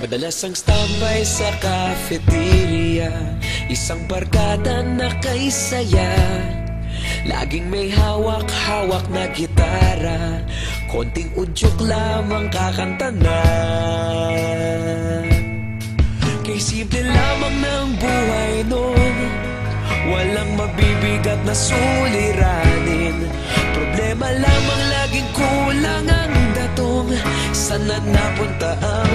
Madalas ang standby sa cafeteria. Isang barkada na kaisaya Laging may hawak-hawak na gitara. Konting udyok lamang kakanta na. Kay simple lamang ng buhay noon Walang mabibigat na suliranin. Problema lamang laging kulang ang datong. Sana napunta ang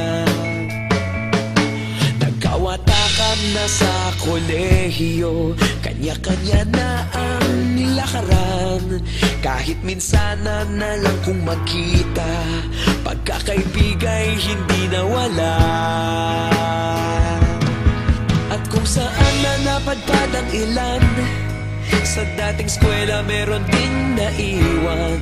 Nagkawatakan na sa kolehiyo. Kanya-kanya na ang nilakaran. Kahit minsan na lang kung magkita Pagkakaibigay hindi nawala. At kung saan na napadpad ang ilan sa dating eskwela meron ding naiwan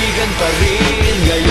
kaibigan pa rin. Ngayon